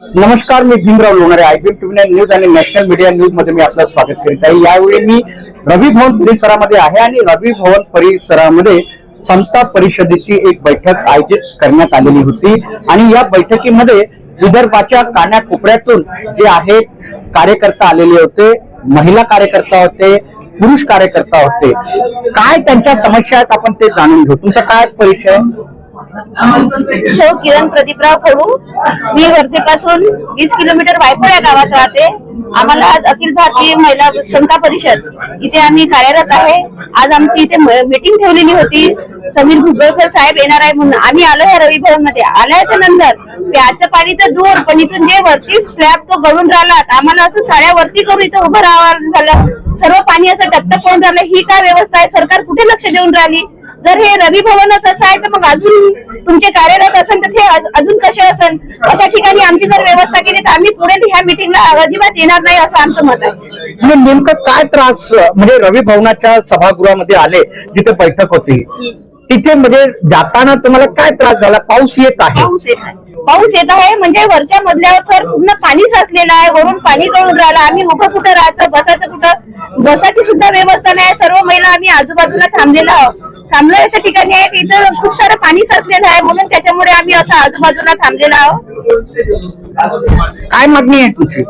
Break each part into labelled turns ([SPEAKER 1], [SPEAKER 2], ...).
[SPEAKER 1] नमस्कार मी Bhimrao Lonare I TV nine news आणि national media न्यूजमध्ये मी आपलं स्वागत करीत आहे यावेळी मी रवी भवन परिसरामध्ये आहे आणि रवी भवन परिसरामध्ये समता परिषदेची एक बैठक आयोजित करण्यात आलेली होती. आणि या बैठकीमध्ये विदर्भाच्या कानाकोपऱ्यातून जे आहे कार्यकर्ता आलेले होते महिला कार्यकर्ता होते पुरुष कार्यकर्ता होते. काय त्यांच्या समस्या आहेत आपण ते जाणून घेऊ. तुमचा काय परिचय?
[SPEAKER 2] सौ किरण प्रदीपराव खडू. मी वर्धेपासून वीस किलोमीटर वायफळ या गावात राहते. आम्हाला आज अखिल भारतीय महिला समता परिषद इथे आम्ही कार्यरत आहे. आज आमची इथे मीटिंग ठेवलेली होती. समीर भुजबळकर साहेब येणार आहे म्हणून आम्ही आलो या रवी भवनमध्ये आल्याच्यानंतर प्याचं पाणी तर दूर पण इथून जे वरती स्लॅब तो गळून राहिला आम्हाला असं साड्या वरती करून इथं उभं राहावं झालं. सर्व पाणी असं टपटप पडून राहिलं. ही काय व्यवस्था आहे? सरकार कुठे लक्ष देऊन राहिली? जर हे रवी भवनच असं आहे तर मग अजून तुमचे कार्यरत असेल तर ते अज- अजून कसे असेल? अशा ठिकाणी आमची जर व्यवस्था केली तर आम्ही पुढे ह्या मिटिंगला अजिबात येणार नाही असं आमचं मत आहे.
[SPEAKER 1] म्हणजे नेमकं काय त्रास म्हणजे रवी भवनाच्या सभागृहामध्ये आले जिथे बैठक होती तिथे म्हणजे जाताना तुम्हाला काय त्रास झाला? पाऊस येत आहे.
[SPEAKER 2] पाऊस येत आहे. पाऊस येत आहे म्हणजे वरच्या मजल्यावर सर पूर्ण पाणी साचलेलं आहे वरून पाणी गळून राहिलं आम्ही उभं कुठं राहायचं बसायचं कुठं? बसाची सुद्धा व्यवस्था नाही सर्व महिला आम्ही आजूबाजूला थांबलेलो आहोत. थांबलो अशा ठिकाणी आहे. की इथं खूप सारं पाणी साचलेलं आहे. म्हणून त्याच्यामुळे आम्ही असं आजूबाजूला थांबलेलो आहोत.
[SPEAKER 1] काय मागणी आहे तुमची?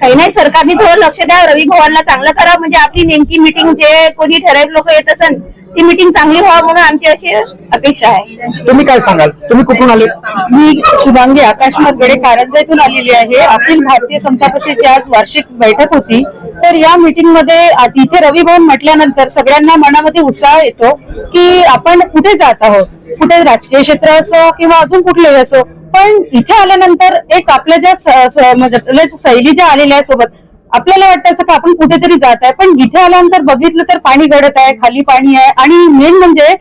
[SPEAKER 2] काही नाही सरकारने थोडं लक्ष द्या. रवी भवनला चांगलं करावं. म्हणजे आपली नेमकी मिटिंग जे कोणी ठराविक लोक येत असन ती मिटिंग चांगली व्हावं म्हणून आमची अशी अपेक्षा आहे.
[SPEAKER 1] तुम्ही काय सांगाल? तुम्ही कुठून आले?
[SPEAKER 3] मी शुभांगी आकाश मगडे कारंजा आलेली आहे. अखिल भारतीय समता पक्षाची आज वार्षिक बैठक होती. तर या मीटिंगमध्ये इथे रवी भवन म्हटल्यानंतर सगळ्यांना मनामध्ये उत्साह येतो की आपण कुठे जात आहोत? कुठे राजकीय क्षेत्र असो किंवा अजून कुठलेही असो. पण इथे आल्यानंतर एक आपल्या ज्या म्हणजे आपल्या सैली ज्या आलेल्या सोबत आपल्याला वाटतं असं का आपण कुठेतरी जात आहे. पण इथे आल्यानंतर बघितलं तर पाणी गळत आहे खाली पाणी आहे. आणि मेन म्हणजे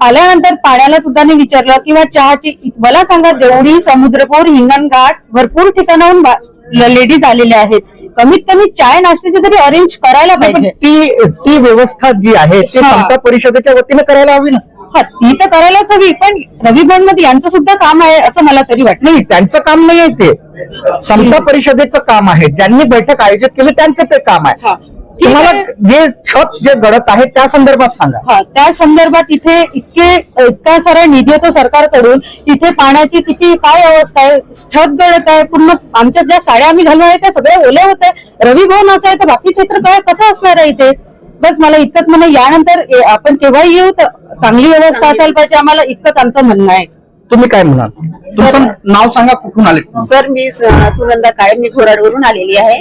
[SPEAKER 3] आल्यानंतर पाण्याला सुद्धा नाही विचारलं किंवा चहाची मला सांगा देवडी समुद्रपूर हिंगणघाट भरपूर ठिकाणाहून लेडीज आलेल्या आहेत. कमीत कमी चाय नाश्त्याची तरी अरेंज करायला पाहिजे.
[SPEAKER 1] ती ती व्यवस्था जी आहे ती परिषदेच्या वतीने करायला हवी ना.
[SPEAKER 3] हा ती तर करायलाच हवी पण रवी भवनमध्ये यांचं सुद्धा काम आहे असं मला तरी वाटतं.
[SPEAKER 1] नाही त्यांचं काम नाही आहे ते. समता परिषदेचं काम आहे. ज्यांनी बैठक आयोजित केली त्यांचं ते काम आहे.
[SPEAKER 3] हा.
[SPEAKER 1] तुम्हाला. जे छत जे गळत आहे त्या संदर्भात सांगा.
[SPEAKER 3] हा त्या संदर्भात इथे इतके इतका सारा निधी येतो सरकारकडून. इथे पाण्याची किती काय अवस्था आहे? छत गळत आहे पूर्ण आमच्या ज्या साड्या आम्ही घालून आहे त्या सगळ्या ओल्या होत आहे रवी भवन असं आहे तर बाकी क्षेत्र काय कसं असणार आहे इथे? बस मला इतकंच म्हणणं यानंतर ए- आपण केव्हाही येऊ तर चांगली व्यवस्था असायला पाहिजे. आम्हाला इतकंच आमचं म्हणणं आहे.
[SPEAKER 1] तुम्ही काय म्हणाल? तुमचं नाव सांगा कुठून आले तुम्ही?
[SPEAKER 2] सर मी स- सुनंदा काळे मी घोराडवरून आलेली आहे.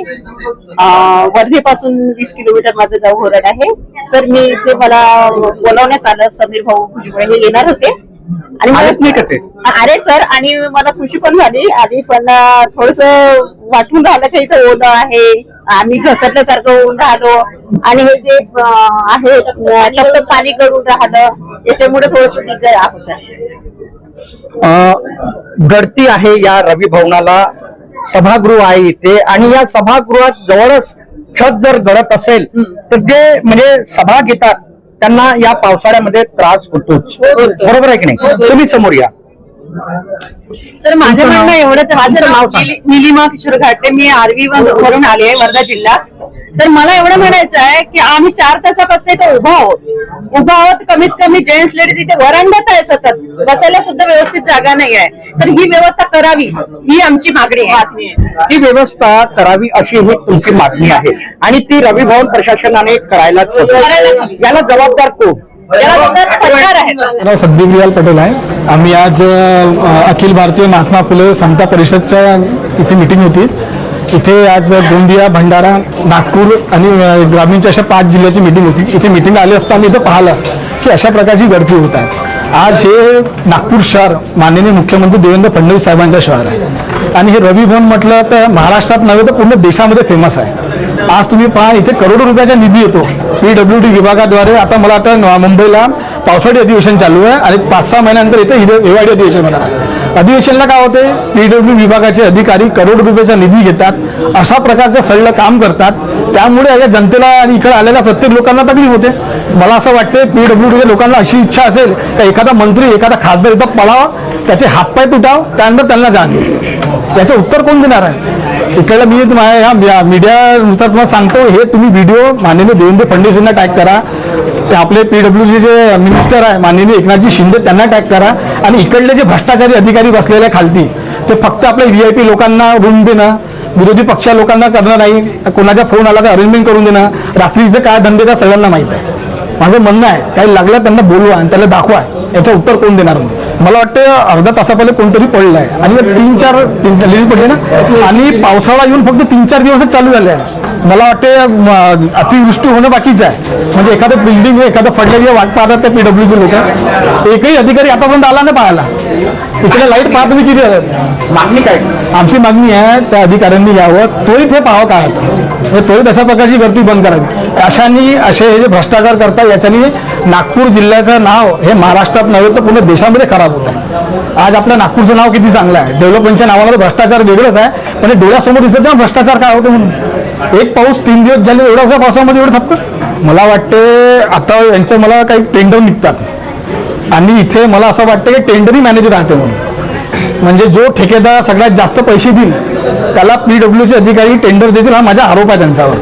[SPEAKER 2] वर्धेपासून वीस किलोमीटर माझं गाव घोराड आहे. सर मी इथे मला बोलावण्यात आलं. समीर भाऊ भुजबळ हे येणार होते. आणि मला-
[SPEAKER 1] आलेत नाही का ते?
[SPEAKER 2] अरे सर. आणि मला खुशी पण झाली. आधी पण थोडस वाटून राहिलं की इथं ओलं आहे. आम्ही घसरल्यासारखं होऊन राहिलो. आणि हे जे आहे टपटप पाणी गळून राहिलं याच्यामुळे थोडस
[SPEAKER 1] गळती आहे या रवी भवनाला. सभागृह आहे इथे. आणि या सभागृहात जवळच छत जर गळत असेल तर जे म्हणजे सभा घेतात त्यांना या पावसाळ्यामध्ये त्रास होतोच. बरोबर आहे की नाही? तुम्ही समोर या.
[SPEAKER 3] सर माझं? म्हणणं एवढंच माझं
[SPEAKER 1] नाव
[SPEAKER 3] निलिमा किशोर घाटे मी आरवी वरून आले आहे वर्धा जिल्हा. तर मला एवढं म्हणायचं आहे की आम्ही चार तासापासून इथे उभा आहोत. उभा आहोत कमीत कमी जेंट्स लेडीज इथे वरांड्यात आहे सतत. बसायला सुद्धा व्यवस्थित जागा नाही आहे. तर ही व्यवस्था करावी ही आमची मागणी आहे.
[SPEAKER 1] ही व्यवस्था करावी अशी ही तुमची मागणी आहे. आणि ती रवी भवन प्रशासनाने. करायलाच हवी. याला जबाबदार कोण?
[SPEAKER 3] याला जबाबदार सरकार आहे.
[SPEAKER 4] नाव सद्दिग्रियाल पटेल आहे. आम्ही आज अखिल भारतीय महात्मा फुले समता परिषदच्या इथे मिटिंग होती. इथे आज गोंदिया भंडारा नागपूर आणि ग्रामीणच्या अशा पाच जिल्ह्याची मिटिंग होती. इथे मिटिंग आली असता आम्ही इथं पाहिलं की अशा प्रकारची गर्दी होत आहे. आज हे नागपूर शहर माननीय मुख्यमंत्री देवेंद्र फडणवीस साहेबांचं शहर आहे. आणि हे रवी भवन म्हटलं तर महाराष्ट्रात नव्हे तर पूर्ण देशामध्ये फेमस आहे. आज तुम्ही पहा इथे करोडो रुपयाचा निधी येतो. पी डब्ल्यू डी विभागाद्वारे आता मला वाटतं मुंबईला पावसाळी अधिवेशन चालू आहे आणि पाच सहा महिन्यानंतर इथे हिवाळी अधिवेशन होणार आहे. अधिवेशनला काय होते? पीडब्ल्यू विभागाचे अधिकारी करोड रुपयाचा निधी घेतात. अशा प्रकारचं सल्लं काम करतात. त्यामुळे या जनतेला आणि इकडे आलेल्या प्रत्येक लोकांना तकलीफ होते. मला असं वाटते पीडब्ल्यूडीच्या लोकांना अशी इच्छा असेल का एखादा मंत्री एखादा खासदार इथं पळावा त्याचे हातपाय तुटाव त्यानंतर त्यांना जाण त्याचं उत्तर कोण देणार आहे? इकडलं मी तुम्हाला ह्या मीडियानुसार तुम्हाला सांगतो हे तुम्ही व्हिडिओ माननीय देवेंद्र फडणवीसांना टॅग करा. ते आपले पीडब्ल्यू जे मिनिस्टर आहे माननीय एकनाथजी शिंदे त्यांना टॅग करा. आणि इकडले जे भ्रष्टाचारी अधिकारी बसलेले खालती ते फक्त आपल्या व्ही आय पी लोकांना रूम देणं. विरोधी पक्षा लोकांना करणं नाही. कोणाचा फोन आला तर अरेंजमेंट करून देणं. रात्रीचं काय धंदे का सगळ्यांना माहीत आहे. माझं म्हणणं आहे काही लागलं त्यांना बोलवा आणि त्याला दाखवा. याचं उत्तर कोण देणार? मला वाटतं अर्धा तासा पहिले कोणतरी पडलं आहे आणि तीन चार तीन लेडीज पडले ना आणि पावसाळा येऊन फक्त तीन चार दिवसच चालू झाले आहे. मला वाटते म, अतिवृष्टी होणं बाकीचं आहे. म्हणजे एखादं बिल्डिंग एखादं पडलेली वाट पाहतात त्या पीडब्ल्यूचे लोक. एकही अधिकारी आतापर्यंत आला नाही पाहायला. इकडे लाइट पाहत तुम्ही किती
[SPEAKER 1] मागणी काय?
[SPEAKER 4] आमची मागणी आहे त्या अधिकाऱ्यांनी यावं. त्वरित हे पाहावं काय म्हणजे त्वरित अशा प्रकारची गर्दी बंद करावी. अशानी असे हे जे भ्रष्टाचार करतात याच्यानी नागपूर जिल्ह्याचं नाव हे महाराष्ट्रात नव्हे तर पूर्ण देशामध्ये खराब होत आहे आज आपल्या नागपूरचं नाव किती चांगलं आहे? डेव्हलपमेंटच्या नावामध्ये भ्रष्टाचार वेगळंच आहे पण डोळ्यासमोर दिसत नाही भ्रष्टाचार काय होतो म्हणून? एक पाऊस तीन दिवस झाले एवढा एवढ्या पावसामध्ये एवढं थपकत मला वाटते आता यांचं मला काही टेंडर निघतात. आणि इथे मला असं वाटतं की टेंडरही मॅनेजर राहते म्हणून. म्हणजे जो ठेकेदार सगळ्यात जास्त पैसे देईल त्याला पीडब्ल्यूचे अधिकारी टेंडर देतील हा माझा आरोप आहे त्यांच्यावर.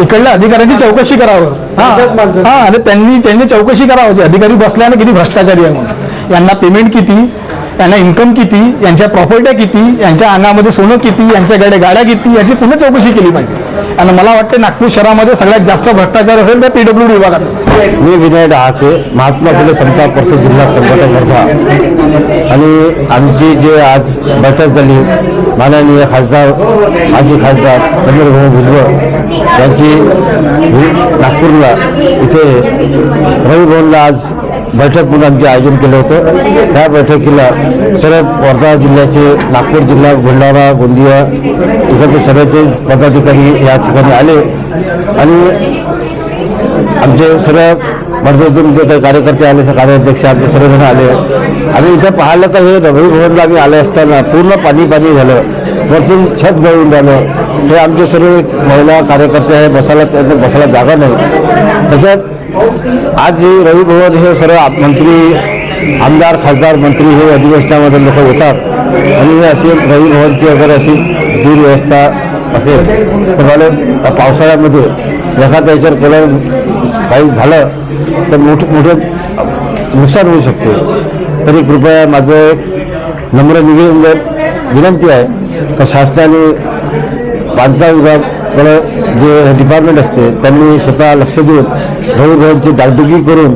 [SPEAKER 4] इकडल्या अधिकाऱ्यांची चौकशी करावं. हा. हा. आणि त्यांनी त्यांनी चौकशी करावं. अधिकारी बसल्याने किती भ्रष्टाचारी आहे म्हणून. यांना पेमेंट किती? यांना इन्कम किती यांच्या प्रॉपर्ट्या किती यांच्या अंगामध्ये सोनं किती यांच्याकडे गाड्या किती याची पुन्हा चौकशी केली पाहिजे. आणि मला वाटतं नागपूर शहरामध्ये सगळ्यात जास्त भ्रष्टाचार असेल तर पीडब्ल्यू विभागात.
[SPEAKER 5] मी विनय डहाके महात्मा फुले समता परिषद जिल्हा संघटक वर्धा आणि आमची जे आज बैठक झाली माननीय खासदार माजी खासदार समीर भाऊ भुजबळ यांची नागपूरला इथे रवी भवनला आज बैठक म्हणून आमचे आयोजन केलं होतं. त्या बैठकीला सर्व वर्धा जिल्ह्याचे नागपूर जिल्हा बुलढाणा गोंदिया इकडचे सगळ्याचे पदाधिकारी या ठिकाणी आले. आणि आमचे सर्व वर्धेतून जे काही कार्यकर्ते आले कार्याध्यक्ष आमचे सर्वजण आले. आणि इथं पाहिलं का हे रवी भवनला आम्ही आले असताना पूर्ण पाणी पाणी झालं. वरतून छत गळून झालं हे आमचे सर्व महिला कार्यकर्ते आहे बसायला त्यांना बसायला जागा नाही. त्याच्यात आज जे हे सर्व मंत्री आमदार खासदार मंत्री हे अधिवेशनामध्ये लोक येतात. आणि हे असे रवी अगर अशी दुर्व्यवस्था असेल तर मला पावसाळ्यामध्ये एखाद्या याच्यावर केलं काही झालं तर मोठं मोठे नुकसान होऊ शकते. तरी कृपया माझं एक नम्र निवेदन विनंती आहे का शासनाने बांधकाम विभागाकडं जे डिपार्टमेंट असते त्यांनी स्वतः लक्ष देऊन रवी डागडुगी करून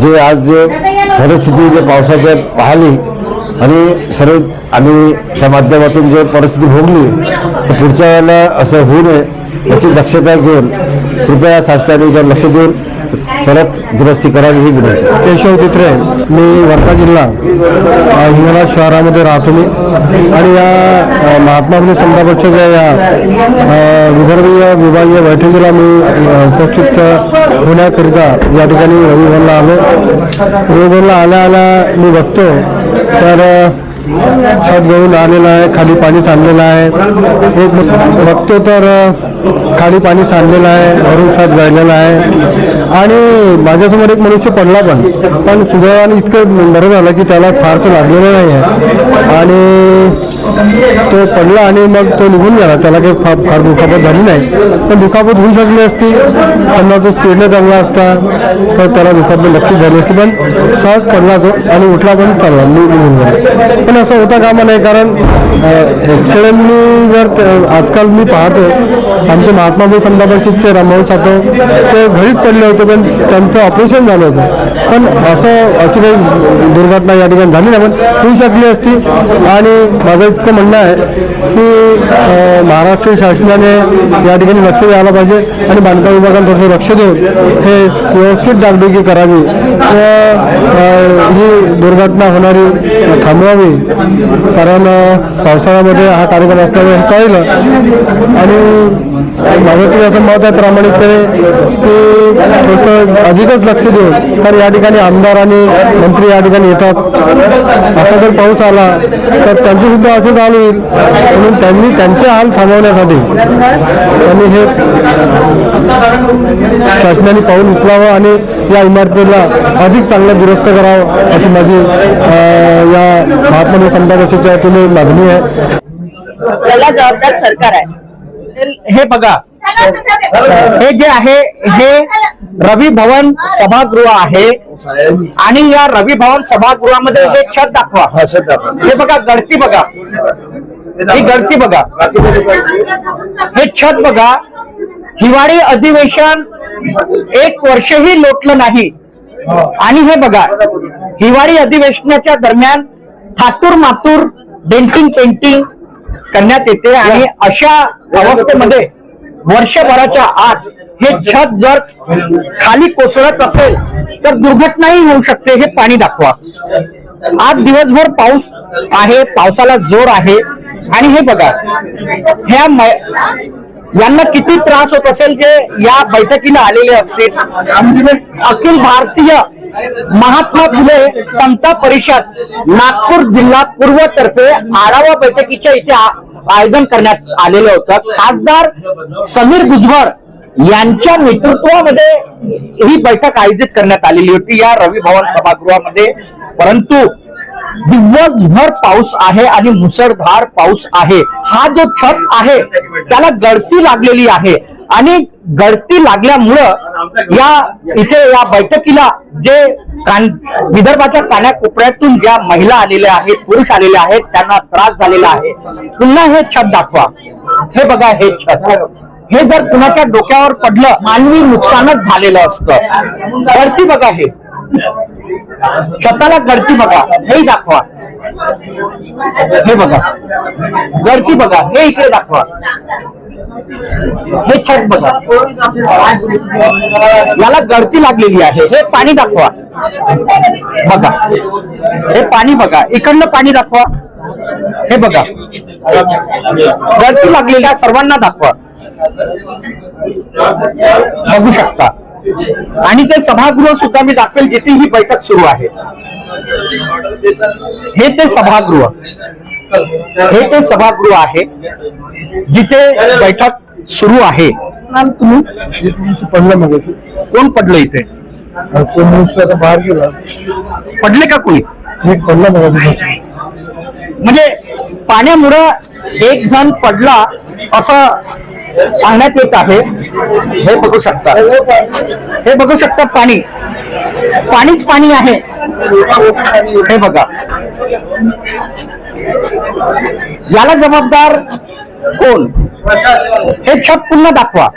[SPEAKER 5] जे आज जे परिस्थिती जे पावसाच्या पाहिली आणि सर्व आम्ही त्या माध्यमातून जे परिस्थिती भोगली तर पुढच्या वेळेला असं होऊ नये याची दक्षता घेऊन कृपया शासनाने जर लक्ष देऊन त्वरित दुरुस्ती करावी ही विनंती.
[SPEAKER 4] केशव तित्रे मी वर्धा जिल्हा अ, हिंगणा शहरामध्ये राहतो मी. आणि या महात्मा फुले समता पक्षाच्या या विदर्भीय विभागीय बैठकीला मी उपस्थित होण्याकरिता या ठिकाणी रविभवनला आलो. रविभवनला आल्या आल्या मी बघतो. तर छत गळून आलेलं आहे खाली पाणी सांडलेलं आहे. एक बघतो तर खाली पाणी सांडलेलं आहे भरून छत गळलेलं आहे. आणि माझ्यासमोर एक मनुष्य पडला पण. पण सुदैवाने इतकं बरं झालं की त्याला फारसं लागलेलं नाही आहे आणि तो पडला आणि मग तो निघून गेला. त्याला काही फार फार दुखापत झाली नाही. पण दुखापत होऊ शकली असती. त्यांना तो स्पीडने चांगला असता तर त्याला दुखापत नक्कीच झाली असती. पण सहज पडला तो आणि उठला पण चालला निघून गेला. पण असं होता कामा नाही कारण ॲक्सिडेंटनी जर आजकाल मी पाहतो आमचे महात्मा फुले समजा परिषदचे रामभाऊ सातव ते घरीच पडले होते पण त्यांचं ऑपरेशन झालं होतं. पण असं अशी काही दुर्घटना या ठिकाणी झाली नाही पण होऊ शकली असती. आणि माझं इतकं म्हणणं आहे की महाराष्ट्र शासनाने या ठिकाणी लक्ष द्यायला पाहिजे आणि बांधकाम विभागाने थोडंसं लक्ष देऊन हे व्यवस्थित डागडुगी करावी. ही दुर्घटना होणारी थांबवावी. कारण पावसाळ्यामध्ये हा कार्यक्रम असल्यामुळे हे कळलं. आणि माझं तरी असं मत आहे प्रामाणिकपणे की थोडंसं अधिकच लक्ष देऊन कारण या ठिकाणी आमदार आणि मंत्री या ठिकाणी येतात. असा जर पाऊस आला तर त्यांची सुद्धा असेच हाल होईल. म्हणून त्यांनी त्यांचे हाल थांबवण्यासाठी त्यांनी हे शासनाने पाऊल उचलावं आणि या इमारतीला अधिक चांगलं दुरुस्त करावं अशी माझी या महात्मा समता कशाच्या वतीने मागणी आहे.
[SPEAKER 2] त्याला जबाबदार सरकार आहे.
[SPEAKER 1] हे बघा हे जे आहे हे रवी भवन सभागृह आहे. आणि या रवी भवन सभागृहामध्ये हे छत दाखवा. हे बघा गळती बघा. ही गळती बघा. हे छत बघा. हिवाळी अधिवेशन एक वर्षही लोटलं नाही. आणि हे बघा हिवाळी अधिवेशनाच्या दरम्यान थातूर मातूर डेंटिंग पेंटिंग करण्यात येते आणि अशा अवस्थेमध्ये वर्षभराच्या आत हे छत जर खाली कोसळत असेल तर दुर्घटनाही होऊ शकते हे पाणी दाखवा. आज दिवसभर पाऊस आहे पावसाला जोर आहे. आणि हे बघा ह्या यांना किती त्रास होत असेल जे या बैठकीला आलेले असतील? अखिल भारतीय महात्मा फुले समता परिषद नागपूर जिल्हा पूर्वतर्फे आढावा बैठकीच्या इथे आयोजन करण्यात आलेलं होतं. खासदार समीर भुजबळ यांच्या नेतृत्वामध्ये ही बैठक आयोजित करण्यात आलेली होती. या रवी भवन सभागृहामध्ये. परंतु दिवसभर पाऊस आहे आणि मुसळधार पाऊस आहे. हा जो छत आहे त्याला गळती लागलेली आहे. आणि गळती लागल्यामुळं या इथे या बैठकीला जे कान विदर्भाच्या कानाकोपऱ्यातून ज्या महिला आलेल्या आहेत पुरुष आलेले आहेत त्यांना त्रास झालेला आहे. पुन्हा हे छत दाखवा. हे बघा हे छत. हे जर कुणाच्या डोक्यावर पडलं आणि नुकसानच झालेलं असतं. गळती बघा हे. स्वतःला गळती बघा. हे दाखवा. हे बघा. गळती बघा. हे इकडे दाखवा. हे छत बघा. याला गळती लागलेली आहे. हे पाणी दाखवा. बघा. हे पाणी बघा. इकडनं पाणी दाखवा. हे बघा. गळती लागलेल्या सर्वांना दाखवा. बघू शकता. आणि ते सभागृह सुद्धा मी दाखवेल जिथे ही बैठक सुरू आहे. हे ते सभागृह. हे ते सभागृह आहे जिथे बैठक सुरू आहे.
[SPEAKER 4] तुम्ही पडलं मग
[SPEAKER 1] कोण पडलं इथे?
[SPEAKER 4] बाहेर गेला
[SPEAKER 1] पडले का कोणी?
[SPEAKER 4] पडलं मग
[SPEAKER 1] म्हणजे पाण्यामुळं एक जण पडला असं सांगण्यात येत आहे. हे बघू शकता. हे बघू शकता पाणी. पाणीच पाणी आहे. हे बघा. याला जबाबदार कोण? हे छत पुन्हा दाखवा.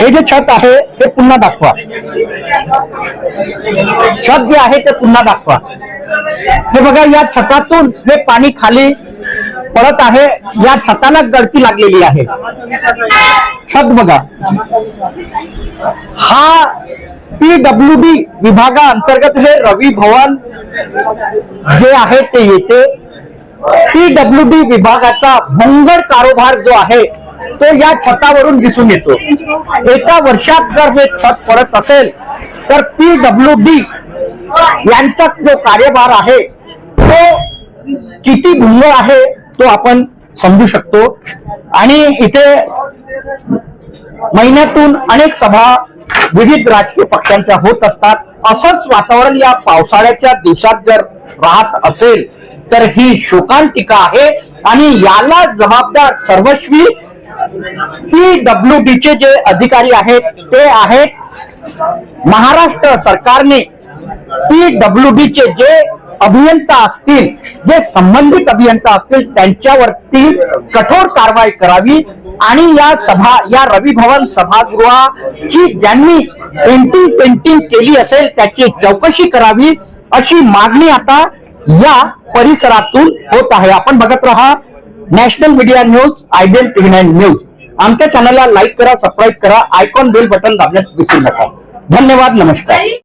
[SPEAKER 1] हे जे छत आहे ते पुन्हा दाखवा. छत जे आहे ते पुन्हा दाखवा. हे बघा या छतातून हे पाणी खाली पडत आहे या छताला गळती लागलेली आहे. छत बघा. हा पीडब्ल्यू डी विभागाअंतर्गत हे रवी भवन जे आहे ते येते पीडब्ल्यू डी विभागाचा भोंगड कारोबार जो आहे तो या छतावरून दिसून येतो. एका वर्षात जर हे छत पडत असेल तर पीडब्ल्यू डी यांचा जो कार्यभार आहे तो किती भुंगळ आहे तो आपण समजू शकतो. आणि इथे महिन्यातून अनेक सभा विविध राजकीय पक्षांच्या होत असतात. असंच वातावरण या पावसाळ्याच्या दिवसात जर राहत असेल तर ही शोकांतिका आहे. आणि याला जबाबदार सर्वस्वी पीडब्ल्यू चे जे अधिकारी आहेत ते आहेत महाराष्ट्र सरकारने पी डब्ल्यू चे जे अभियंता असतील जे संबंधित अभियंता असतील त्यांच्यावरती कठोर कारवाई करावी. आणि या सभा या रवी भवन सभागृहाची ज्यांनी पेंटिंग पेंटिंग केली असेल त्याची चौकशी करावी अशी मागणी आता या परिसरातून होत आहे. आपण बघत राहा national media news IBN TV nine news. आमच्या चॅनलला लाईक करा सबस्क्राईब करा आयकॉन बेल बटन दाबण्यात विसरू नका. धन्यवाद नमस्कार.